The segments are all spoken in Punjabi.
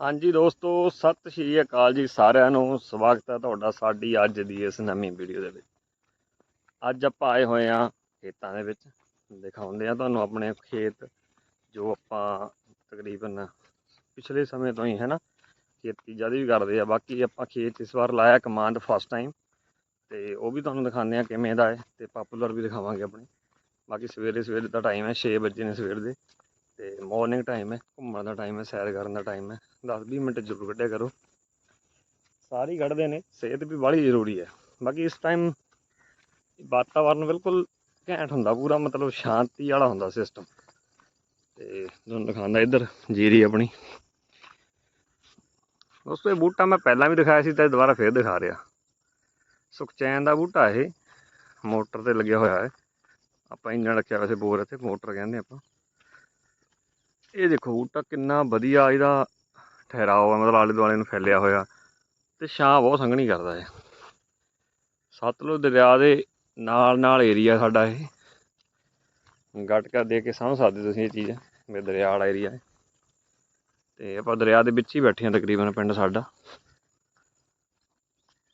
ਹਾਂਜੀ ਦੋਸਤੋ, ਸਤਿ ਸ਼੍ਰੀ ਅਕਾਲ ਜੀ ਸਾਰਿਆਂ ਨੂੰ। ਸਵਾਗਤ ਹੈ ਤੁਹਾਡਾ ਸਾਡੀ ਅੱਜ ਦੀ ਇਸ ਨਵੀਂ ਵੀਡੀਓ ਦੇ ਵਿੱਚ। ਅੱਜ ਆਪਾਂ ਆਏ ਹੋਏ ਆ ਖੇਤਾਂ ਦੇ ਵਿੱਚ। ਦਿਖਾਉਂਦੇ ਆ ਤੁਹਾਨੂੰ ਆਪਣੇ ਖੇਤ, ਜੋ ਆਪਾਂ ਤਕਰੀਬਨ ਪਿਛਲੇ ਸਮੇਂ ਤੋਂ ਹੀ, ਹੈ ਨਾ, ਖੇਤੀ ਜ਼ਿਆਦਾ ਵੀ ਕਰਦੇ ਆ। ਬਾਕੀ ਆਪਾਂ ਖੇਤ ਇਸ ਵਾਰ ਲਾਇਆ ਕਮਾਂਡ ਫਸਟ ਟਾਈਮ ਤੇ ਉਹ ਵੀ ਤੁਹਾਨੂੰ ਦਿਖਾਉਂਦੇ ਆ ਕਿਵੇਂ ਦਾ ਹੈ ਤੇ ਪਪੂਲਰ ਵੀ ਦਿਖਾਵਾਂਗੇ ਆਪਣੇ। ਬਾਕੀ ਸਵੇਰੇ ਸਵੇਰੇ ਦਾ ਟਾਈਮ ਹੈ 6 ਵਜੇ ਨੇ ਸਵੇਰ ਦੇ। ਤੇ ਮਾਰਨਿੰਗ ਟਾਈਮ ਹੈ, ਘੁੰਮਣ ਦਾ ਟਾਈਮ ਹੈ, ਸੈਰ ਕਰਨ ਦਾ ਟਾਈਮ ਹੈ। 10-20 ਮਿੰਟ ਜ਼ਰੂਰ ਕੱਢਿਆ ਕਰੋ। ਸਾਰੀ ਕੱਢਦੇ ਨੇ, ਸਿਹਤ ਵੀ ਬੜੀ ਜ਼ਰੂਰੀ ਹੈ। ਬਾਕੀ ਇਸ ਟਾਈਮ ਵਾਤਾਵਰਨ ਬਿਲਕੁਲ ਘੈਂਟ ਹੁੰਦਾ, ਪੂਰਾ ਮਤਲਬ ਸ਼ਾਂਤੀ ਵਾਲਾ ਹੁੰਦਾ ਸਿਸਟਮ ਤੇ ਤੁਹਾਨੂੰ ਦਿਖਾਉਂਦਾ ਇੱਧਰ, ਜੀਰੀ ਆਪਣੀ। ਦੋਸਤੋ, ਇਹ ਬੂਟਾ ਮੈਂ ਪਹਿਲਾਂ ਵੀ ਦਿਖਾਇਆ ਸੀ ਤੇ ਦੁਬਾਰਾ ਫੇਰ ਦਿਖਾ ਰਿਹਾ। ਸੁਖਚੈਨ ਦਾ ਬੂਟਾ ਇਹ, ਮੋਟਰ ਤੇ ਲੱਗਿਆ ਹੋਇਆ ਹੈ। ਆਪਾਂ ਇੰਨਾ ਰੱਖਿਆ ਵੈਸੇ ਬੋਰ, ਇੱਥੇ ਮੋਟਰ ਕਹਿੰਦੇ ਆਪਾਂ। ਇਹ ਦੇਖੋ ਬੂਟਾ ਕਿੰਨਾ ਵਧੀਆ ਇਹਦਾ ਠਹਿਰਾਓ ਆ ਮਤਲਬ ਆਲੇ ਦੁਆਲੇ ਨੂੰ ਫੈਲਿਆ ਹੋਇਆ। ਤੇ ਛਾਂ ਬਹੁਤ ਸੰਘਣੀ ਕਰਦਾ ਹੈ ਸਤਲੁਜ ਦਰਿਆ ਦੇ ਨਾਲ ਨਾਲ ਏਰੀਆ ਸਾਡਾ ਇਹ। ਗਟਕਾ ਕਰ ਦੇ ਕੇ ਸਮਝ ਸਕਦੇ ਤੁਸੀਂ ਇਹ ਚੀਜ਼ ਮੇਰੇ ਦਰਿਆ ਵਾਲਾ ਏਰੀਆ ਹੈ। ਤੇ ਆਪਾਂ ਦਰਿਆ ਦੇ ਵਿੱਚ ਹੀ ਬੈਠੇ ਹਾਂ ਤਕਰੀਬਨ, ਪਿੰਡ ਸਾਡਾ।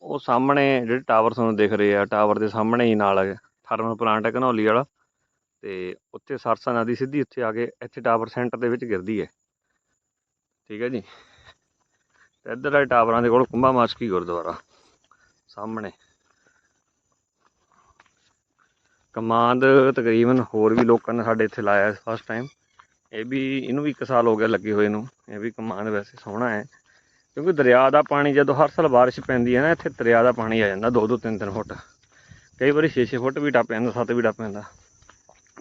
ਉਹ ਸਾਹਮਣੇ ਜਿਹੜੇ ਟਾਵਰ ਤੁਹਾਨੂੰ ਦਿਖ ਰਹੇ ਆ, ਟਾਵਰ ਦੇ ਸਾਹਮਣੇ ਹੀ ਨਾਲ ਥਰਮਲ ਪਲਾਂਟ ਹੈ ਘਨੌਲੀ ਵਾਲਾ। ਤੇ ਉੱਥੇ ਸਰਸਾ ਨਦੀ ਸਿੱਧੀ ਉੱਥੇ ਆ ਕੇ ਇੱਥੇ ਟਾਵਰ ਸੈਂਟਰ ਦੇ ਵਿੱਚ ਗਿਰਦੀ ਹੈ। ਠੀਕ ਹੈ ਜੀ। ਤੇ ਇੱਧਰ ਆ ਟਾਵਰਾਂ ਦੇ ਕੋਲ ਕੁੰਭਾ ਮਾਸਕੀ ਗੁਰਦੁਆਰਾ ਸਾਹਮਣੇ। ਕਮਾਂਦ ਤਕਰੀਬਨ ਹੋਰ ਵੀ ਲੋਕਾਂ ਨੇ ਸਾਡੇ ਇੱਥੇ ਲਾਇਆ ਫਸਟ ਟਾਈਮ ਇਹ ਵੀ, ਇਹਨੂੰ ਵੀ 1 ਸਾਲ ਹੋ ਗਿਆ ਲੱਗੇ ਹੋਏ ਨੂੰ। ਇਹ ਵੀ ਕਮਾਂਦ ਵੈਸੇ ਸੋਹਣਾ ਹੈ। ਕਿਉਂਕਿ ਦਰਿਆ ਦਾ ਪਾਣੀ ਜਦੋਂ ਹਰ ਸਾਲ ਬਾਰਿਸ਼ ਪੈਂਦੀ ਹੈ ਨਾ, ਇੱਥੇ ਦਰਿਆ ਦਾ ਪਾਣੀ ਆ ਜਾਂਦਾ 2-2 3-3 ਫੁੱਟ। ਕਈ ਵਾਰੀ 6-6 ਫੁੱਟ ਵੀ ਟੱਪ ਜਾਂਦਾ 7 ਵੀ ਟੱਪ ਜਾਂਦਾ।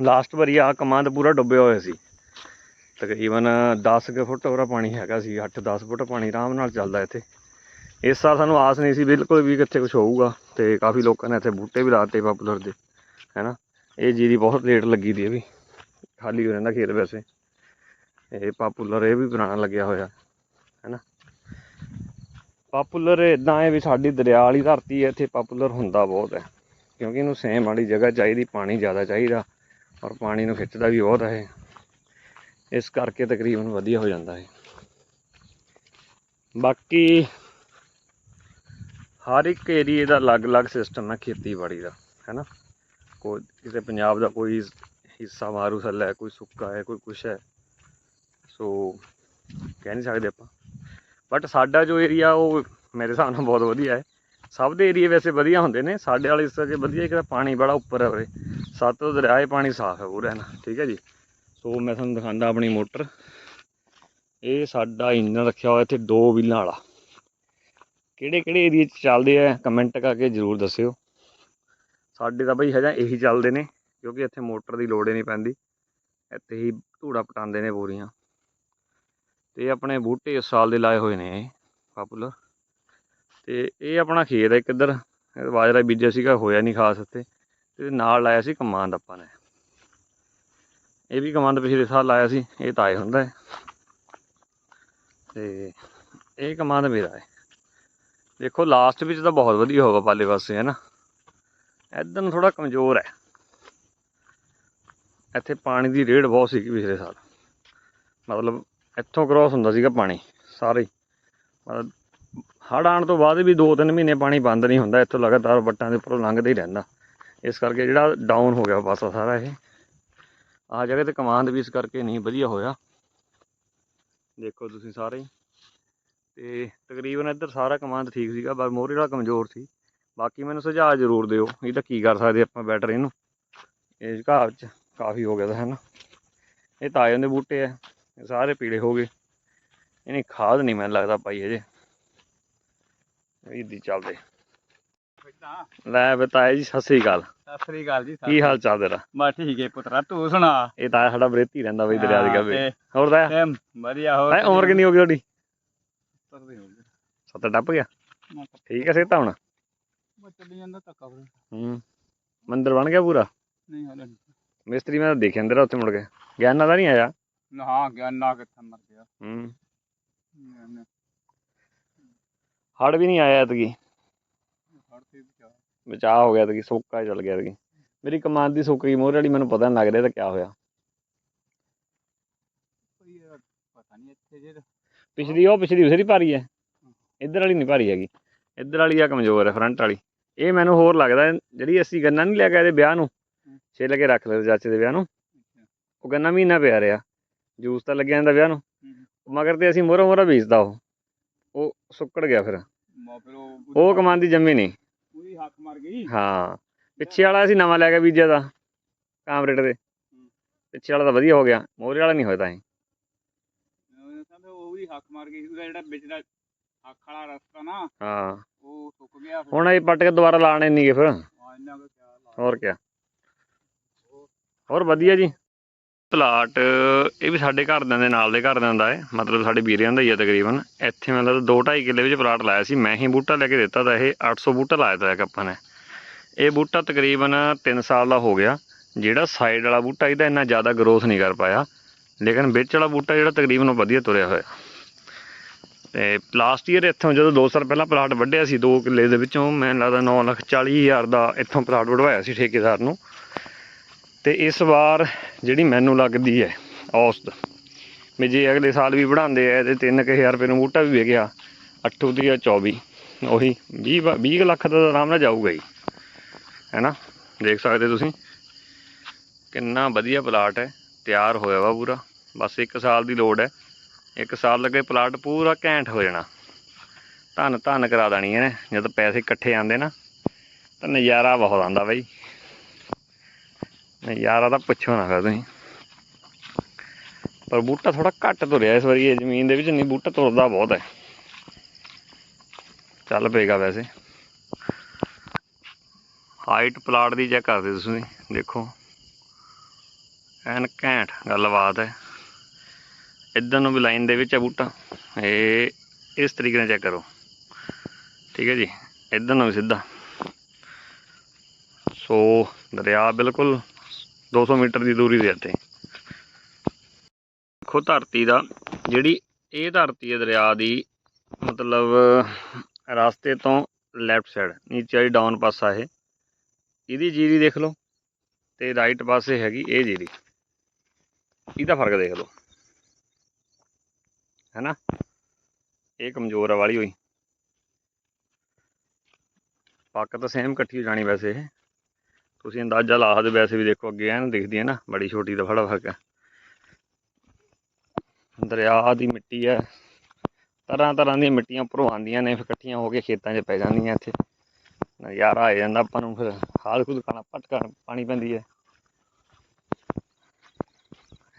ਲਾਸਟ ਵਾਰੀ ਆ ਕਮਾਂਦ ਪੂਰਾ ਡੁੱਬਿਆ ਹੋਇਆ ਸੀ। ਤਕਰੀਬਨ 10 ਕੁ ਫੁੱਟ ਉਹਦਾ ਪਾਣੀ ਹੈਗਾ ਸੀ 8-10 ਫੁੱਟ ਪਾਣੀ ਆਰਾਮ ਨਾਲ ਚੱਲਦਾ ਇੱਥੇ। ਇਸ ਸਾਲ ਸਾਨੂੰ ਆਸ ਨਹੀਂ ਸੀ ਬਿਲਕੁਲ ਵੀ ਕਿੱਥੇ ਕੁਝ ਹੋਊਗਾ ਤੇ ਕਾਫੀ ਲੋਕਾਂ ਨੇ ਇੱਥੇ ਬੂਟੇ ਵੀ ਲਾਤੇ ਪਪੂਲਰ ਦੇ, ਹੈਨਾ? ਇਹ ਜੀ ਦੀ ਬਹੁਤ ਲੇਟ ਲੱਗੀ ਦੀ ਇਹ ਵੀ, ਖਾਲੀ ਹੋ ਜਾਂਦਾ ਖੇਤ ਵੈਸੇ। ਇਹ ਪਪੂਲਰ ਇਹ ਵੀ ਪੁਰਾਣਾ ਲੱਗਿਆ ਹੋਇਆ, ਹੈਨਾ? ਪਪੂਲਰ ਇਦਾਂ ਹੈ ਵੀ ਸਾਡੀ ਦਰਿਆ ਵਾਲੀ ਧਰਤੀ ਹੈ, ਇੱਥੇ ਪਪੂਲਰ ਹੁੰਦਾ ਬਹੁਤ ਹੈ। ਕਿਉਂਕਿ ਇਹਨੂੰ ਸੇਮ ਵਾਲੀ ਜਗ੍ਹਾ ਚਾਹੀਦੀ, ਪਾਣੀ ਜ਼ਿਆਦਾ ਚਾਹੀਦਾ। ਔਰ ਪਾਣੀ ਨੂੰ ਖਿੱਚਦਾ ਵੀ ਬਹੁਤ ਹੈ ਇਸ ਕਰਕੇ ਤਕਰੀਬਨ ਵਧੀਆ ਹੋ ਜਾਂਦਾ ਹੈ ਬਾਕੀ ਹਰ ਇੱਕ ਏਰੀਏ ਦਾ ਅਲੱਗ-ਅਲੱਗ ਸਿਸਟਮ ਹੈ ਖੇਤੀਬਾੜੀ ਦਾ, ਹੈਨਾ? ਕੋਈ ਕਿਸੇ ਪੰਜਾਬ ਦਾ ਕੋਈ ਹਿੱਸਾ ਮਾਰੂਥਲ ਹੈ ਕੋਈ ਸੁੱਕਾ ਹੈ, ਕੋਈ ਕੁਛ ਹੈ। ਸੋ ਕਹਿ ਨਹੀਂ ਸਕਦੇ ਆਪਾਂ। ਬਟ ਸਾਡਾ ਜੋ ਏਰੀਆ ਉਹ ਮੇਰੇ ਹਿਸਾਬ ਨਾਲ ਬਹੁਤ ਵਧੀਆ ਹੈ। ਸਭ ਦੇ ਏਰੀਏ ਵੈਸੇ ਵਧੀਆ ਹੁੰਦੇ ਨੇ, ਸਾਡੇ ਵਾਲੇ ਇਸ ਕਰਕੇ ਵਧੀਆ ਕਿ ਪਾਣੀ ਬੜਾ ਉੱਪਰ ਹੈ ਉਰੇ। ਸਤਲੁਜ ਦਰਿਆ 'ਚ ਪਾਣੀ ਸਾਫ਼ ਹੈ ਪੂਰਾ ਨਾ ਠੀਕ ਹੈ ਜੀ? ਸੋ ਮੈਂ ਤੁਹਾਨੂੰ ਦਿਖਾਉਂਦਾ ਆਪਣੀ ਮੋਟਰ। ਇਹ ਸਾਡਾ ਇੰਜਨ ਰੱਖਿਆ ਹੋਇਆ ਇੱਥੇ ਦੋ ਵੀਲਾਂ ਵਾਲਾ। ਕਿਹੜੇ ਕਿਹੜੇ ਏਰੀਏ 'ਚ ਚੱਲਦੇ ਆ ਕਮੈਂਟ ਕਰਕੇ ਜ਼ਰੂਰ ਦੱਸਿਓ। ਸਾਡੇ ਤਾਂ ਬਈ ਹਜਾ ਇਹੀ ਚੱਲਦੇ ਨੇ, ਕਿਉਂਕਿ ਇੱਥੇ ਮੋਟਰ ਦੀ ਲੋੜ ਹੀ ਨਹੀਂ ਪੈਂਦੀ। ਇੱਥੇ ਹੀ ਧੂੜਾ ਪਟਾਉਂਦੇ ਨੇ ਪੂਰੀਆਂ। ਤੇ ਆਪਣੇ ਬੂਟੇ ਇਸ ਸਾਲ ਦੇ ਲਾਏ ਹੋਏ ਨੇ ਇਹ ਪਪੂਲਰ ਤੇ ਇਹ ਆਪਣਾ ਖੇਤ ਹੈ ਇੱਕ ਇੱਧਰ। ਬਾਜਰਾ ਬੀਜਿਆ ਸੀਗਾ, ਹੋਇਆ ਨਹੀਂ ਖਾਸ ਉੱਤੇ ਤੇ ਨਾਲ ਲਾਇਆ ਸੀ ਕਮਾਂਦ ਆਪਾਂ ਨੇ। ਇਹ ਵੀ ਕਮਾਂਦ ਪਿਛਲੇ ਸਾਲ ਲਾਇਆ ਸੀ, ਇਹ ਤਾਂ ਆਏ ਹੁੰਦਾ ਹੈ। ਤੇ ਇਹ ਕਮਾਂਦ ਮੇਰਾ ਹੈ। ਦੇਖੋ ਲਾਸਟ ਵਿੱਚ ਤਾਂ ਬਹੁਤ ਵਧੀਆ ਹੋਗਾ ਪਾਲੇ ਪਾਸੇ, ਹੈ ਨਾ? ਇੱਧਰ ਨੂੰ ਥੋੜਾ ਕਮਜ਼ੋਰ ਹੈ। ਇੱਥੇ ਪਾਣੀ ਦੀ ਰੇੜ ਬਹੁਤ ਸੀਗੀ ਪਿਛਲੇ ਸਾਲ। ਮਤਲਬ ਇੱਥੋਂ ਕ੍ਰੋਸ ਹੁੰਦਾ ਸੀਗਾ ਪਾਣੀ, ਸਾਰੇ ਹੀ। ਮਤਲਬ ਹੜ੍ਹ ਆਉਣ ਤੋਂ ਬਾਅਦ ਵੀ 2-3 ਮਹੀਨੇ ਪਾਣੀ ਬੰਦ ਨਹੀਂ ਹੁੰਦਾ, ਇੱਥੋਂ ਲਗਾਤਾਰ ਵੱਟਾਂ ਦੇ ਉੱਪਰੋਂ ਲੰਘਦਾ ਹੀ ਰਹਿੰਦਾ। ਇਸ ਕਰਕੇ ਜਿਹੜਾ ਡਾਊਨ ਹੋ ਗਿਆ ਪਾਸਾ ਸਾਰਾ ਇਹ। ਆਹ ਜਗ੍ਹਾ ਤੇ ਕਮਾਂਦ ਵੀ ਇਸ ਕਰਕੇ ਨਹੀਂ ਵਧੀਆ ਹੋਇਆ। ਦੇਖੋ ਤੁਸੀਂ ਸਾਰੇ। ਹੀ। ਤੇ ਤਕਰੀਬਨ ਇੱਧਰ ਸਾਰਾ ਕਮਾਂਦ ਠੀਕ ਸੀਗਾ, ਪਰ ਮੋਹਰੇ ਵਾਲਾ ਕਮਜ਼ੋਰ ਸੀ। ਬਾਕੀ ਮੈਨੂੰ ਸੁਝਾਅ ਜ਼ਰੂਰ ਦਿਓ ਇਹਦਾ ਕੀ ਕਰ ਸਕਦੇ ਆਪਾਂ ਬੈਟਰ ਇਹਨੂੰ। ਇਹ ਘਾਹ 'ਚ ਕਾਫੀ ਹੋ ਗਿਆ ਤਾਂ ਹੈ ਨਾ ਇਹ ਤਾਂ ਦੇ ਬੂਟੇ ਆ, ਇਹ ਸਾਰੇ ਪੀਲੇ ਹੋ ਗਏ। ਇਹਨੇ ਖਾਦ ਨਹੀਂ ਮੈਨੂੰ ਲੱਗਦਾ ਪਾਈ ਇਹਦੀ ਚੱਲਦੇ। ਲੈ ਬਤਾਏ ਜੀ ਸਤਿ ਸ੍ਰੀ ਅਕਾਲ। ਸਤਿ ਸ੍ਰੀ ਅਕਾਲ ਜੀ ਕੀ ਹਾਲ ਚਾਲ ਤੇਰਾ? ਮੈਂ ਠੀਕ ਹੈ ਪੁੱਤਰਾ ਤੂੰ ਸੁਣਾ? ਇਹ ਤਾਂ ਸਾਡਾ ਬਰੇਤੀ ਰਹਿੰਦਾ ਬਈ ਦਰਿਆ ਦੇ ਗੱਬੇ ਤੇ ਹੋਰ ਦਾ ਐਮ ਵਧੀਆ ਹੋ ਹੈ ਉਮਰ ਕਿੰਨੀ ਹੋ ਗਈ ਤੁਹਾਡੀ? ਤੁਰਦੇ ਹੋ ਗਏ। ਸੱਤ ਟੱਪ ਗਿਆ? ਠੀਕ ਹੈ ਸੇਤਾ ਹੁਣ? ਮੈਂ ਚੱਲੀ ਜਾਂਦਾ ਧੱਕਾ ਫਿਰ ਹੂੰ। ਮੰਦਿਰ ਬਣ ਗਿਆ ਪੂਰਾ? ਨਹੀਂ ਹਲੇ ਨਹੀਂ। ਮਿਸਤਰੀ ਮੈਂ ਦੇਖਿਆ ਅੰਦਰ ਉੱਥੇ ਮੁੜ ਕੇ। ਗਿਆਨਾ ਦਾ ਨਹੀਂ ਆਇਆ? ਨਾ ਹਾਂ ਗਿਆਨ ਕਿੱਥੇ ਮਰ ਗਿਆ? ਹੂੰ। ਹੜ ਵੀ ਨਹੀਂ ਆਇਆ ਐਤਕੀ। ਬਚਾਅ ਹੋ ਗਿਆ ਐਤਕੀ ਸੋਕਾ ਚੱਲ ਗਿਆ ਐਤਕੀ। ਮੇਰੀ ਕਮਾਂਦ ਦੀ ਸੁੱਕ ਗਈ ਮੋਹਰੇ ਵਾਲੀ ਮੈਨੂੰ ਪਤਾ ਨਹੀਂ ਲੱਗ ਰਿਹਾ ਤਾਂ ਕਿਆ ਹੋਇਆ। ਕੋਈ ਇਹ ਪਤਾ ਨਹੀਂ ਇੱਥੇ ਜੇ ਤਾਂ- ਪਿਛਲੀ ਉਹ ਪਿਛਲੀ ਉਸਰੀ ਭਾਰੀ ਹੈ ਇੱਧਰ ਵਾਲੀ ਨਹੀਂ ਭਾਰੀ ਹੈਗੀ। ਇੱਧਰ ਵਾਲੀ ਆ ਕਮਜ਼ੋਰ ਹੈ ਫਰੰਟ ਵਾਲੀ। ਇਹ ਮੈਨੂੰ ਹੋਰ ਲੱਗਦਾ ਜਿਹੜੀ ਅਸੀਂ ਗੰਨਾ ਨਹੀਂ ਲੈ ਕੇ ਆਏ ਇਹਦੇ ਵਿਆਹ ਨੂੰ ਛਿੱਲ ਕੇ ਰੱਖ ਲਏ ਚਾਚੇ ਦੇ ਵਿਆਹ ਨੂੰ। ਉਹ ਗੰਨਾ ਮਹੀਨਾ ਪਿਆ ਰਿਹਾ ਜੂਸ ਤਾਂ ਲੱਗਿਆ ਜਾਂਦਾ ਵਿਆਹ ਨੂੰ। ਮਗਰ ਤੇ ਅਸੀਂ ਮੋਰਾ ਮੋਰਾ ਬੀਜਦਾ ਉਹ। ਉਹ ਸੁੱਕੜ ਗਿਆ ਫਿਰ। ਫਿਰ ਉਹ ਉਹ ਕਮਾਨ ਦੀ ਜੰਮੀ ਨਹੀਂ। ਉਹਦੀ ਹੱਕ ਮਰ ਗਈ। ਹਾਂ ਪਿੱਛੇ ਵਾਲਾ ਅਸੀਂ ਨਵਾਂ ਲੈ ਕੇ ਬੀਜਿਆ ਦਾ ਕਾਮਰੇਟ ਦੇ। ਪਿੱਛੇ ਵਾਲਾ ਤਾਂ ਵਧੀਆ ਹੋ ਗਿਆ ਮੋਰੇ ਵਾਲਾ ਨਹੀਂ ਹੋਇਆ ਤਾਂ ਇਹ। ਉਹ ਕਹਿੰਦੇ ਉਹ ਵੀ ਹੱਕ ਮਰ ਗਈ ਉਹਦਾ ਜਿਹੜਾ ਵਿੱਚ ਦਾ ਹੱਕ ਵਾਲਾ ਰਸਤਾ ਨਾ ਹਾਂ। ਉਹ ਸੁੱਕ ਗਿਆ ਹੁਣ ਇਹ ਪੱਟ ਕੇ ਦੁਬਾਰਾ ਲਾਣੇ ਨਹੀਂ ਗੇ ਫਿਰ। ਕੁ ਹੋਰ ਕਿਆ। ਹੋਰ ਵਧੀਆ ਜੀ। ਪਲਾਟ, ਇਹ ਵੀ ਸਾਡੇ ਘਰਦਿਆਂ ਦੇ ਨਾਲ ਦੇ ਘਰਦਿਆਂ ਦਾ ਹੈ, ਮਤਲਬ ਸਾਡੇ ਵੀਰਿਆਂ ਦਾ ਹੀ ਹੈ ਤਕਰੀਬਨ। ਇੱਥੇ ਮਤਲਬ 2.5 ਕਿੱਲੇ ਵਿੱਚ ਪਲਾਟ ਲਾਇਆ ਸੀ, ਮੈਂ ਹੀ ਬੂਟਾ ਲੈ ਕੇ ਦਿੱਤਾ ਤਾਂ ਇਹ 800 ਬੂਟਾ ਲਾਇਆ ਤਾ ਇੱਕ ਆਪਾਂ ਨੇ। ਇਹ ਬੂਟਾ ਤਕਰੀਬਨ 3 ਸਾਲ ਦਾ ਹੋ ਗਿਆ, ਜਿਹੜਾ ਸਾਈਡ ਵਾਲਾ ਬੂਟਾ ਇਹਦਾ ਇੰਨਾ ਜ਼ਿਆਦਾ ਗਰੋਥ ਨਹੀਂ ਕਰ ਪਾਇਆ, ਲੇਕਿਨ ਵਿੱਚ ਵਾਲਾ ਬੂਟਾ ਜਿਹੜਾ ਤਕਰੀਬਨ ਉਹ ਵਧੀਆ ਤੁਰਿਆ ਹੋਇਆ। ਤੇ ਲਾਸਟ ਈਅਰ ਇੱਥੋਂ ਜਦੋਂ 2 ਸਾਲ ਪਹਿਲਾਂ ਪਲਾਟ ਵੱਢਿਆ ਸੀ 2 ਕਿੱਲੇ ਦੇ ਵਿੱਚੋਂ ਮੈਂ ਲੱਗਦਾ 9 ਲੱਖ 40 ਹਜ਼ਾਰ ਦਾ ਇੱਥੋਂ ਪਲਾਟ ਵਢਵਾਇਆ ਸੀ ਠੇਕੇਦਾਰ ਨੂੰ। ਤੇ ਇਸ ਵਾਰ ਜਿਹੜੀ ਮੈਨੂੰ ਲੱਗਦੀ ਹੈ ਔਸਤ, ਵੀ ਜੇ ਅਗਲੇ ਸਾਲ ਵੀ ਵਧਾਉਂਦੇ ਆ ਤੇ 3000 ਰੁਪਏ ਨੂੰ ਬੂਟਾ ਵੀ ਵਿਕਿਆ 8 ਦੀ 24 ਉਹੀ 20 ਬ- 20 ਕੁ ਲੱਖ ਦਾ ਆਰਾਮ ਨਾਲ ਜਾਊਗਾ ਹੀ ਹੈਨਾ ਦੇਖ ਸਕਦੇ ਤੁਸੀਂ, ਕਿੰਨਾ ਵਧੀਆ ਪਲਾਟ ਹੈ, ਤਿਆਰ ਹੋਇਆ ਵਾ ਪੂਰਾ, ਬਸ 1 ਸਾਲ ਦੀ ਲੋੜ ਹੈ 1 ਸਾਲ ਲੱਗੇ ਪਲਾਟ ਪੂਰਾ ਘੈਂਟ ਹੋ ਜਾਣਾ ਧੰਨ ਧੰਨ ਕਰਾ ਦੇਣੀ ਇਹਨੇ, ਜਦੋਂ ਪੈਸੇ ਇਕੱਠੇ ਆਉਂਦੇ ਨਾ, ਤਾਂ ਨਜ਼ਾਰਾ ਬਹੁਤ ਆਉਂਦਾ ਬਾਈ। ਨਜ਼ਾਰਾ ਤਾਂ ਪੁੱਛੋ ਨਾ ਫਿਰ ਤੁਸੀਂ। ਪਰ ਬੂਟਾ ਥੋੜਾ ਘੱਟ ਤੁਰਿਆ ਇਸ ਵਾਰੀ, ਇਹ ਜ਼ਮੀਨ ਦੇ ਵਿੱਚ ਨਹੀਂ, ਬੂਟਾ ਤੁਰਦਾ ਬਹੁਤ ਹੈ। ਚੱਲ ਪਏਗਾ ਵੈਸੇ। ਹਾਈਟ ਪਲਾਟ ਦੀ ਚੈੱਕ ਕਰਦੇ ਤੁਸੀਂ, ਦੇਖੋ। ਐਨ ਘੈਂਟ ਗੱਲਬਾਤ ਹੈ। ਇੱਧਰ ਨੂੰ ਵੀ ਲਾਈਨ ਦੇ ਵਿੱਚ ਹੈ ਬੂਟਾ। ਇਹ ਇਸ ਤਰੀਕੇ ਨਾਲ ਚੈੱਕ ਕਰੋ। ਠੀਕ ਹੈ ਜੀ? ਇੱਧਰ ਨੂੰ ਵੀ ਸਿੱਧਾ। ਸੋ ਦਰਿਆ ਬਿਲਕੁਲ 200 ਮੀਟਰ ਦੀ ਦੂਰੀ ਦੇ ਉੱਤੇ ਦੇਖੋ ਧਰਤੀ ਦਾ, ਜਿਹੜੀ ਇਹ ਧਰਤੀ ਹੈ ਦਰਿਆ ਦੀ, ਮਤਲਬ ਰਸਤੇ ਤੋਂ ਲੈਫਟ ਸਾਈਡ ਨੀਚੇ ਵਾਲੀ ਡਾਊਨ ਪਾਸਾ ਇਹ। ਇਹਦੀ ਜੀਰੀ ਦੇਖ ਲਓ ਤੇ ਰਾਈਟ ਪਾਸੇ ਹੈਗੀ ਇਹ ਜੀਰੀ। ਇਹਦਾ ਫ਼ਰਕ ਦੇਖ ਲਓ। ਹੈਨਾ? ਇਹ ਕਮਜ਼ੋਰ ਆ ਵਾਲੀ ਹੋਈ। ਪੱਕ ਤਾਂ ਸੇਮ ਇਕੱਠੀ ਹੋ ਜਾਣੀ ਵੈਸੇ ਇਹ। ਤੁਸੀਂ ਅੰਦਾਜ਼ਾ ਲਾ ਸਕਦੇ ਵੈਸੇ ਵੀ ਦੇਖੋ ਅੱਗੇ ਐਨ ਦਿਖਦੀ ਹੈ ਨਾ, ਬੜੀ ਛੋਟੀ ਦਾ ਫੜਾ ਫ਼ਰਕ ਹੈ। ਦਰਿਆ ਦੀ ਮਿੱਟੀ ਹੈ, ਤਰ੍ਹਾਂ ਤਰ੍ਹਾਂ ਦੀਆਂ ਮਿੱਟੀਆਂ ਉੱਪਰੋਂ ਆਉਂਦੀਆਂ ਨੇ, ਫਿਰ ਇਕੱਠੀਆਂ ਹੋ ਕੇ ਖੇਤਾਂ 'ਚ ਪੈ ਜਾਂਦੀਆਂ ਇੱਥੇ। ਨਜ਼ਾਰਾ ਆ ਜਾਂਦਾ ਆਪਾਂ ਨੂੰ, ਫਿਰ ਖਾਦ ਖੁਦ ਖਾਣਾ ਪਟਕਾ ਪਾਣੀ ਪੈਂਦੀ ਹੈ।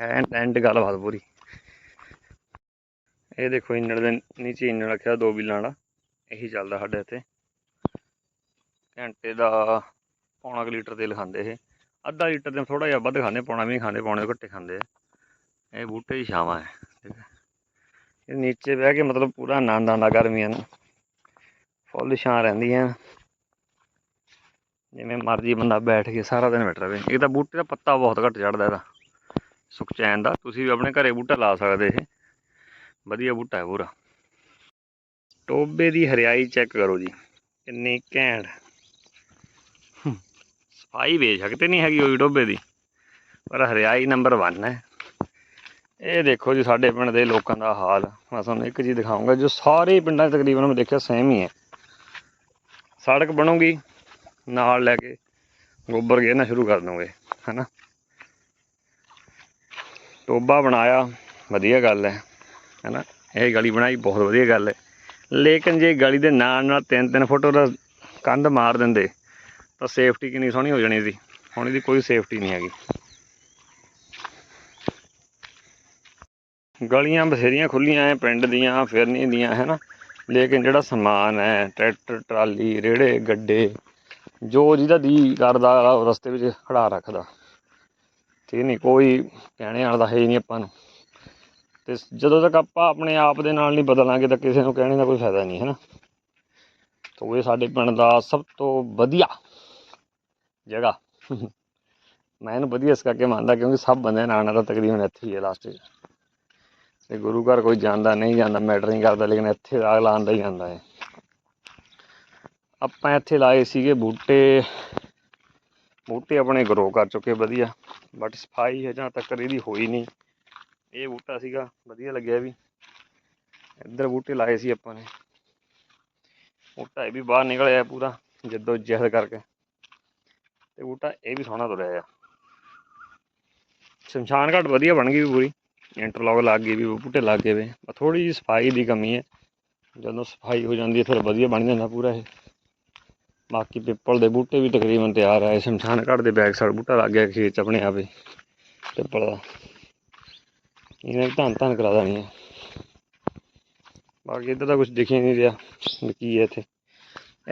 ਐਂਡ ਐਂਡ ਗੱਲਬਾਤ ਪੂਰੀ। ਇਹ ਦੇਖੋ ਇੰਜਣ ਦੇ ਨੀਚੇ ਇੰਜਣ ਰੱਖਿਆ, ਦੋ ਬਿੱਲਾਂ ਵਾਲਾ। ਇਹੀ ਚੱਲਦਾ ਸਾਡੇ ਇੱਥੇ। ਘੰਟੇ ਦਾ ਪੌਣਾ ਕੁ ਲੀਟਰ ਤੇਲ ਖਾਂਦੇ ਇਹ। ਅੱਧਾ ਲੀਟਰ ਤੇ ਥੋੜਾ ਜਿਹਾ ਵੱਧ ਖਾਂਦੇ, ਪੌਣਾ ਵੀ ਖਾਂਦੇ, ਪੌਣੇ ਘੱਟੇ ਖਾਂਦੇ ਇਹ। ਬੂਟੇ ਦੀ ਛਾਵਾਂ ਹੈ, ਠੀਕ ਹੈ। ਇਹ ਨੀਚੇ ਬਹਿ ਕੇ ਮਤਲਬ ਪੂਰਾ ਆਨੰਦ ਆਉਂਦਾ, ਗਰਮੀਆਂ ਨੂੰ ਫੁੱਲ ਛਾਂ ਰਹਿੰਦੀਆਂ। ਜਿਵੇਂ ਮਰਜ਼ੀ ਬੰਦਾ ਬੈਠ ਕੇ ਸਾਰਾ ਦਿਨ ਬੈਠ ਰਵੇ ਇਹ ਤਾਂ ਬੂਟੇ ਦਾ ਪੱਤਾ ਬਹੁਤ ਘੱਟ ਚੜਦਾ ਇਹਦਾ। ਸੁਖਚੈਨ ਦਾ। ਤੁਸੀਂ ਵੀ ਆਪਣੇ ਘਰੇ ਬੂਟਾ ਲਾ ਸਕਦੇ ਇਹ। ਵਧੀਆ ਬੂਟਾ ਹੈ ਪੂਰਾ। ਟੋਬੇ ਦੀ ਹਰਿਆਈ ਚੈੱਕ ਕਰੋ ਜੀ। ਕਿੰਨੀ ਘੈਂਟ। ਸਫ਼ਾਈ ਬੇਸ਼ੱਕ ਤੇ ਨਹੀਂ ਹੈਗੀ ਹੋਈ ਟੋਬੇ ਦੀ, ਪਰ ਹਰਿਆਈ ਨੰਬਰ 1 ਹੈ। ਇਹ ਦੇਖੋ ਜੀ ਸਾਡੇ ਪਿੰਡ ਦੇ ਲੋਕਾਂ ਦਾ ਹਾਲ, ਮੈਂ ਤੁਹਾਨੂੰ ਇੱਕ ਚੀਜ਼ ਦਿਖਾਊਂਗਾ ਜੋ ਸਾਰੇ ਪਿੰਡਾਂ 'ਚ ਤਕਰੀਬਨ ਮੈਂ ਦੇਖਿਆ ਸੇਮ ਹੀ ਹੈ। ਸੜਕ ਬਣੂਗੀ, ਨਾਲ ਲੈ ਕੇ ਗੋਬਰ ਗੇਰਨਾ ਸ਼ੁਰੂ ਕਰ ਦੂੰਗੇ, ਹੈਨਾ? ਟੋਬਾ ਬਣਾਇਆ, ਵਧੀਆ ਗੱਲ ਹੈ, ਹੈਨਾ? ਇਹ ਗਲੀ ਬਣਾਈ, ਬਹੁਤ ਵਧੀਆ ਗੱਲ ਹੈ। ਲੇਕਿਨ ਜੇ ਗਲੀ ਦੇ ਨਾਲ ਨਾਲ 3-3 ਫੁੱਟ ਦਾ ਕੰਧ ਮਾਰ ਦਿੰਦੇ ਤਾਂ ਸੇਫਟੀ ਕਿੰਨੀ ਸੋਹਣੀ ਹੋ ਜਾਣੀ ਸੀ ਹੁਣ ਇਹਦੀ ਕੋਈ ਸੇਫਟੀ ਨਹੀਂ ਹੈਗੀ। ਗਲੀਆਂ ਬਥੇਰੀਆਂ ਖੁੱਲੀਆਂ ਐ, ਪਿੰਡ ਦੀਆਂ ਫਿਰਨੀ ਦੀਆਂ ਹੈ ਨਾ ਲੇਕਿਨ ਜਿਹੜਾ ਸਮਾਨ ਹੈ ਟਰੈਕਟਰ, ਟਰਾਲੀ ਰੇੜੇ ਗੱਡੇ, ਜੋ ਜਿਹਦਾ ਦੀ ਕਰਦਾ ਉਹ ਰਸਤੇ ਵਿੱਚ ਖੜਾ ਰੱਖਦਾ। ਠੀਕ ਨਹੀਂ ਕੋਈ ਕਹਿਣੇ ਵਾਲਾ ਹੈ ਹੀ ਨਹੀਂ ਆਪਾਂ ਨੂੰ। ਤੇ ਜਦੋਂ ਤੱਕ ਆਪਾਂ ਆਪਣੇ ਆਪ ਦੇ ਨਾਲ ਨਹੀਂ ਬਦਲਾਂਗੇ ਤਾਂ ਕਿਸੇ ਨੂੰ ਕਹਿਣੇ ਦਾ ਕੋਈ ਫਾਇਦਾ ਨਹੀਂ ਹੈ ਨਾ ਤੋ ਇਹ ਸਾਡੇ ਪਿੰਡ ਦਾ ਸਭ ਤੋਂ ਵਧੀਆ ਜਗ੍ਹਾ। ਮੈਂ ਇਹਨੂੰ ਵਧੀਆ ਇਸ ਕਰਕੇ ਮੰਨਦਾ ਕਿਉਂਕਿ ਸਭ ਬੰਦੇ ਨਾਲ ਨਾਲ ਤਾਂ ਤਕਰੀਬਨ ਇੱਥੇ ਹੀ ਹੈ ਲਾਸਟ 'ਚ। ਤੇ ਗੁਰੂ ਘਰ ਕੋਈ ਜਾਂਦਾ ਨਹੀਂ ਜਾਂਦਾ ਮੈਟਰ ਨਹੀਂ ਕਰਦਾ, ਲੇਕਿਨ ਇੱਥੇ ਅਗਲਾ ਆਉਂਦਾ ਹੀ ਜਾਂਦਾ ਹੈ। ਆਪਾਂ ਇੱਥੇ ਲਾਏ ਸੀਗੇ ਬੂਟੇ। ਬੂਟੇ ਆਪਣੇ ਗਰੋ ਕਰ ਚੁੱਕੇ, ਵਧੀਆ। ਬਟ ਸਫ਼ਾਈ ਹਜੇ ਤੱਕ ਇਹਦੀ ਹੋਈ ਨਹੀਂ। ਇਹ ਬੂਟਾ ਸੀਗਾ, ਵਧੀਆ ਲੱਗਿਆ ਵੀ। ਇੱਧਰ ਬੂਟੇ ਲਾਏ ਸੀ ਆਪਾਂ ਨੇ। ਬੂਟਾ ਇਹ ਵੀ ਬਾਹਰ ਨਿਕਲਿਆ ਪੂਰਾ, ਜਦੋਂ ਜਹਿਦ ਕਰਕੇ। ਤੇ ਬੂਟਾ ਇਹ ਵੀ ਸੋਹਣਾ ਤੁਰਿਆ ਆ। ਸ਼ਮਸ਼ਾਨ ਘਾਟ ਵਧੀਆ ਬਣ ਗਈ ਵੀ ਪੂਰੀ। ਇੰਟਰਲੌਕ ਲੱਗ ਗਈ ਵੀ, ਬੂਟੇ ਲੱਗ ਗਏ ਵੇ। ਥੋੜੀ ਜਿਹੀ ਸਫ਼ਾਈ ਦੀ ਕਮੀ ਹੈ। ਜਦੋਂ ਸਫ਼ਾਈ ਹੋ ਜਾਂਦੀ ਹੈ, ਫਿਰ ਵਧੀਆ ਬਣ ਜਾਂਦਾ ਪੂਰਾ ਇਹ। ਬਾਕੀ ਪਿੱਪਲ ਦੇ ਬੂਟੇ ਵੀ ਤਕਰੀਬਨ ਤਿਆਰ ਆ। ਸ਼ਮਸ਼ਾਨ ਘਾਟ ਦੇ ਬੈਕ ਸਾਈਡ ਬੂਟਾ ਲੱਗ ਗਿਆ ਖੇਤ ਚ ਆਪਣੇ ਆਪੇ। ਪਿੱਪਲ ਦਾ। ਇਹਨੇ ਵੀ ਧੰਨ ਧੰਨ ਕਰਾ ਦੇਣੀ ਹੈ। ਬਾਕੀ ਇੱਧਰ ਤਾਂ ਕੁਝ ਦਿਖਿਆ ਨਹੀਂ ਰਿਹਾ। ਕੀ ਹੈ ਇੱਥੇ।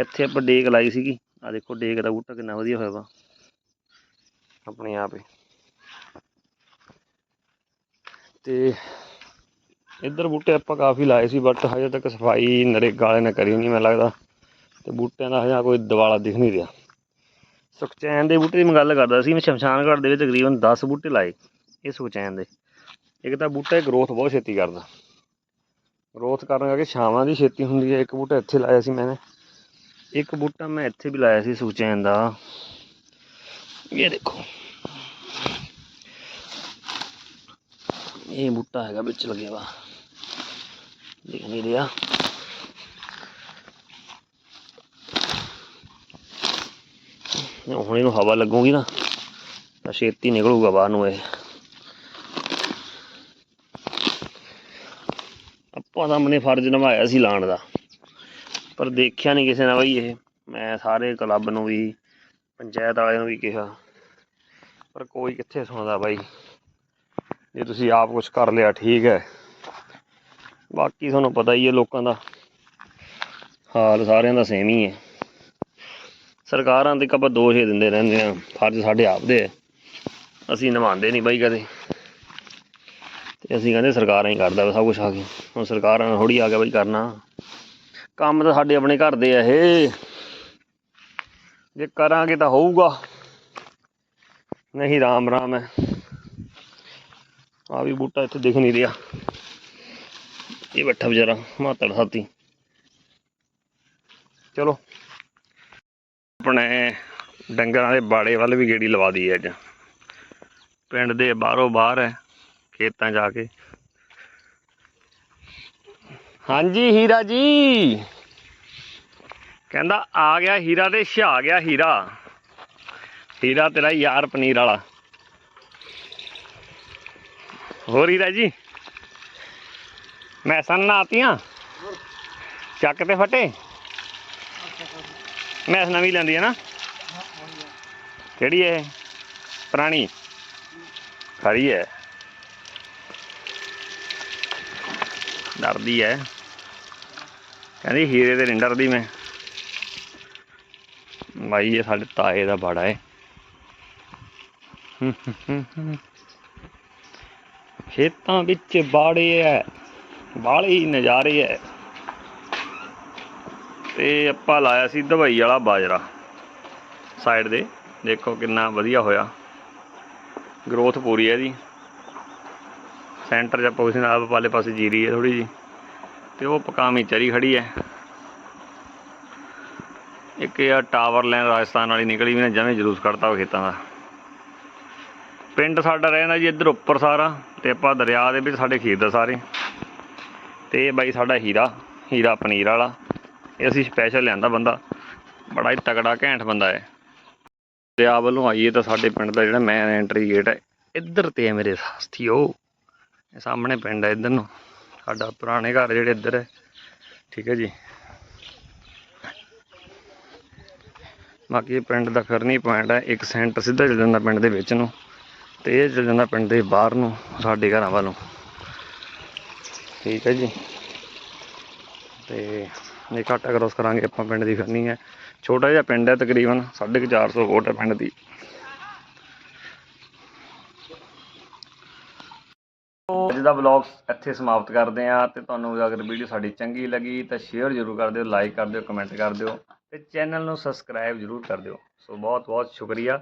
ਇੱਥੇ ਆਪਾਂ ਡੇਕ ਲਾਈ ਸੀਗੀ। ਆ ਦੇਖੋ ਡੇਕ ਦਾ ਬੂਟਾ ਕਿੰਨਾ ਵਧੀਆ ਹੋਇਆ ਵਾ। ਆਪਣੇ ਆਪ ਹੀ। ਤੇ ਇੱਧਰ ਬੂਟੇ ਆਪਾਂ ਕਾਫੀ ਲਾਏ ਸੀ ਬਟ ਹਜੇ ਤੱਕ ਸਫ਼ਾਈ ਨਰੇਗਾ ਵਾਲੇ ਨੇ ਕਰੀ ਨਹੀਂ, ਮੈਨੂੰ ਲੱਗਦਾ। ਤੇ ਬੂਟਿਆਂ ਦਾ ਹਜੇ ਕੋਈ ਦਿਵਾਲਾ ਦਿਖ ਨਹੀਂ ਰਿਹਾ। ਸੁਖਚੈਨ ਦੇ ਬੂਟੇ ਦੀ ਮੈਂ ਗੱਲ ਕਰਦਾ ਸੀ, ਮੈਂ ਸ਼ਮਸ਼ਾਨ ਦੇ ਵਿੱਚ ਤਕਰੀਬਨ 10 ਬੂਟੇ ਲਾਏ ਇਹ ਸੁਖਚੈਨ ਦੇ। ਇੱਕ ਤਾਂ ਬੂਟਾ ਗਰੋਥ ਬਹੁਤ ਛੇਤੀ ਕਰਦਾ। ਗਰੋਥ ਕਰਨ ਕਰਕੇ ਛਾਵਾਂ ਦੀ ਛੇਤੀ ਹੁੰਦੀ ਹੈ। ਇੱਕ ਬੂਟਾ ਇੱਥੇ ਲਾਇਆ ਸੀ ਮੈंने ਇੱਕ ਬੂਟਾ ਮੈਂ ਇੱਥੇ ਵੀ ਲਾਇਆ ਸੀ ਸੂਚੈਨ ਦਾ। ਇਹ ਦੇਖੋ। ਇਹ ਬੂਟਾ ਹੈਗਾ ਵਿੱਚ ਲੱਗਿਆ ਵਾ। ਦੇਖ ਨਹੀਂ ਰਿਹਾ। ਹੁਣ ਇਹਨੂੰ ਹਵਾ ਲੱਗੂਗੀ ਨਾ, ਤਾਂ ਛੇਤੀ ਨਿਕਲੂਗਾ ਬਾਹਰ ਨੂੰ ਇਹ। ਆਪਾਂ ਤਾਂ ਆਪਣੇ ਫਰਜ਼ ਨਿਭਾਇਆ ਸੀ ਲਾਣ ਦਾ। ਪਰ ਦੇਖਿਆ ਨਹੀਂ ਕਿਸੇ ਨੇ ਬਈ ਇਹ। ਮੈਂ ਸਾਰੇ ਕਲੱਬ ਨੂੰ ਵੀ, ਪੰਚਾਇਤ ਵਾਲਿਆਂ ਨੂੰ ਵੀ ਕਿਹਾ। ਪਰ ਕੋਈ ਕਿੱਥੇ ਸੁਣਦਾ ਬਾਈ? ਜੇ ਤੁਸੀਂ ਆਪ ਕੁਝ ਕਰ ਲਿਆ, ਠੀਕ ਹੈ। ਬਾਕੀ ਤੁਹਾਨੂੰ ਪਤਾ ਹੀ ਹੈ ਲੋਕਾਂ ਦਾ ਹਾਲ ਸਾਰਿਆਂ ਦਾ ਸੇਮ ਹੀ ਹੈ। ਸਰਕਾਰਾਂ ਤੇ ਕਪਾ ਦੋਸ਼ ਹੀ ਦਿੰਦੇ ਰਹਿੰਦੇ ਆ ਫਰਜ਼ ਸਾਡੇ ਆਪ ਦੇ ਹੈ। ਅਸੀਂ ਨਿਭਾਉਂਦੇ ਨਹੀਂ ਬਾਈ ਕਦੇ। ਤੇ ਅਸੀਂ ਕਹਿੰਦੇ ਸਰਕਾਰਾਂ ਹੀ ਕਰਦਾ ਵਾ ਸਭ ਕੁਝ ਆ ਕੇ। ਹੁਣ ਸਰਕਾਰਾਂ ਨੇ ਥੋੜੀ ਆ ਗਿਆ ਬਾਈ ਕਰਨਾ। ਕੰਮ ਤਾਂ ਸਾਡੇ ਆਪਣੇ ਘਰ ਦੇ ਆ ਇਹ। ਜੇ ਕਰਾਂਗੇ ਤਾਂ ਹੋਊਗਾ। ਨਹੀਂ, ਰਾਮ ਰਾਮ ਹੈ। ਆ ਵੀ ਬੂਟਾ ਇੱਥੇ ਦਿਖ ਨਹੀਂ ਰਿਹਾ। ਇਹ ਬੈਠਾ ਵਿਚਾਰਾ, ਮਾਤੜ ਸਾਥੀ। ਚਲੋ। ਆਪਣੇ ਡੰਗਰਾਂ ਦੇ ਬਾੜੇ ਵੱਲ ਵੀ ਗੇੜੀ ਲਵਾ ਦੀ ਅੱਜ। ਪਿੰਡ ਦੇ ਬਾਹਰੋਂ ਬਾਹਰ ਹੈ, ਖੇਤਾਂ ਜਾ ਕੇ। ਹਾਂਜੀ, ਹੀਰਾ ਜੀ। ਕਹਿੰਦਾ, ਆ ਗਿਆ ਹੀਰਾ ਤੇ ਛਾ ਗਿਆ ਹੀਰਾ। ਹੀਰਾ ਤੇਰਾ ਯਾਰ ਪਨੀਰ ਵਾਲਾ। ਹੋਰ ਹੀਰਾ ਜੀ? ਮੈਂ ਸੰਨ ਆਤੀਆਂ ਚੱਕ ਤੇ ਫਟੇ? ਮੈਂ ਨਵੀਂ ਲੈਂਦੀ ਹੈ ਨਾ? ਕਿਹੜੀ ਹੈ ਪੁਰਾਣੀ? ਖਰੀ ਹੈ। ਡਰਦੀ ਹੈ। ਕਹਿੰਦੀ ਹੀਰੇ ਤੇ ਨਹੀਂ ਡਰਦੀ ਮੈਂ। ਬਾਈ ਇਹ ਸਾਡੇ ਤਾਏ ਦਾ ਬਾੜਾ ਹੈ ਖੇਤਾਂ ਵਿੱਚ ਬਾੜੇ ਐ, ਬਾਲੇ ਹੀ ਨਜ਼ਾਰੇ ਐ। ਤੇ ਆਪਾਂ ਲਾਇਆ ਸੀ ਦਵਾਈ ਵਾਲਾ ਬਾਜਰਾ ਸਾਈਡ ਦੇ। ਦੇਖੋ ਕਿੰਨਾ ਵਧੀਆ ਹੋਇਆ। ਗਰੋਥ ਪੂਰੀ ਹੈ ਜੀ ਸੈਂਟਰ 'ਚ ਆਪਾਂ ਉਸ ਨਾਲ ਵਾਲੇ ਪਾਸੇ ਜੀਰੀ ਹੈ ਥੋੜੀ ਜੀ ਤੇ ਉਹ ਪਕਾਮੀ ਚਰੀ ਖੜੀ ਹੈ ਇੱਕ ਇਹ ਟਾਵਰ ਲਾਈਨ ਰਾਜਸਥਾਨ ਵਾਲੀ ਨਿਕਲੀ ਵੀ ਨੇ, ਜਮੇ ਜਲੂਸ ਕੱਢਤਾ ਉਹ ਖੇਤਾਂ ਦਾ। ਪਿੰਡ ਸਾਡਾ ਰਹਿੰਦਾ ਜੀ ਇੱਧਰ ਉੱਪਰ ਸਾਰਾ, ਤੇ ਆਪਾਂ ਦਰਿਆ ਦੇ ਵਿੱਚ ਸਾਡੇ ਖੇਤ ਦਾ ਸਾਰੇ। ਤੇ ਇਹ ਬਾਈ ਸਾਡਾ ਹੀਰਾ ਹੀਰਾ ਪਨੀਰ ਵਾਲਾ। ਇਹ ਅਸੀਂ ਸਪੈਸ਼ਲ ਲਿਆਂਦਾ ਬੰਦਾ। ਬੜਾ ਹੀ ਤਗੜਾ ਘੈਂਟ ਬੰਦਾ ਹੈ ਦਰਿਆ ਵੱਲੋਂ ਆਈਏ ਤਾਂ ਸਾਡੇ ਪਿੰਡ ਦਾ ਜਿਹੜਾ ਮੇਨ ਐਂਟਰੀ ਗੇਟ ਹੈ ਇੱਧਰ ਤੇ ਹੈ ਮੇਰੇ ਸਾਥੀਓ। ਇਹ ਸਾਹਮਣੇ ਪਿੰਡ ਹੈ ਇੱਧਰ ਨੂੰ। ਸਾਡਾ ਪੁਰਾਣੇ ਘਰ ਜਿਹੜੇ ਇੱਧਰ ਹੈ, ਠੀਕ ਹੈ ਜੀ। ਬਾਕੀ ਇਹ ਪਿੰਡ ਦਾ ਫਿਰਨੀ ਪੁਆਇੰਟ ਹੈ, ਇੱਕ ਸੈਂਟਰ ਸਿੱਧਾ ਚੱਲ ਜਾਂਦਾ ਪਿੰਡ ਦੇ ਵਿੱਚ ਨੂੰ ਤੇ ਇਹ ਚੱਲ ਜਾਂਦਾ ਪਿੰਡ ਦੇ ਬਾਹਰ ਨੂੰ, ਸਾਡੇ ਘਰਾਂ ਵੱਲੋਂ ਠੀਕ ਹੈ ਜੀ। ਤੇ ਇਹ ਘਾਟਾ ਕ੍ਰੋਸ ਕਰਾਂਗੇ, ਆਪਾਂ ਪਿੰਡ ਦੀ ਫਿਰਨੀ ਹੈ। ਛੋਟਾ ਜਿਹਾ ਪਿੰਡ ਹੈ ਤਕਰੀਬਨ 450 ਵੋਟ ਹੈ ਪਿੰਡ ਦੀ ਅੱਜ ਦਾ ਵਲੌਗ ਇੱਥੇ ਸਮਾਪਤ ਕਰਦੇ ਹਾਂ ਤੇ ਤੁਹਾਨੂੰ ਅਗਰ ਵੀਡੀਓ ਸਾਡੀ ਚੰਗੀ ਲੱਗੀ ਤਾਂ ਸ਼ੇਅਰ ਜ਼ਰੂਰ ਕਰ ਦਿਓ ਲਾਈਕ ਕਰ ਦਿਓ ਕਮੈਂਟ ਕਰ ਦਿਓ ਤੇ ਚੈਨਲ ਨੂੰ ਸਬਸਕ੍ਰਾਈਬ ਜ਼ਰੂਰ ਕਰ ਦਿਓ। ਸੋ ਬਹੁਤ ਬਹੁਤ ਸ਼ੁਕਰੀਆ।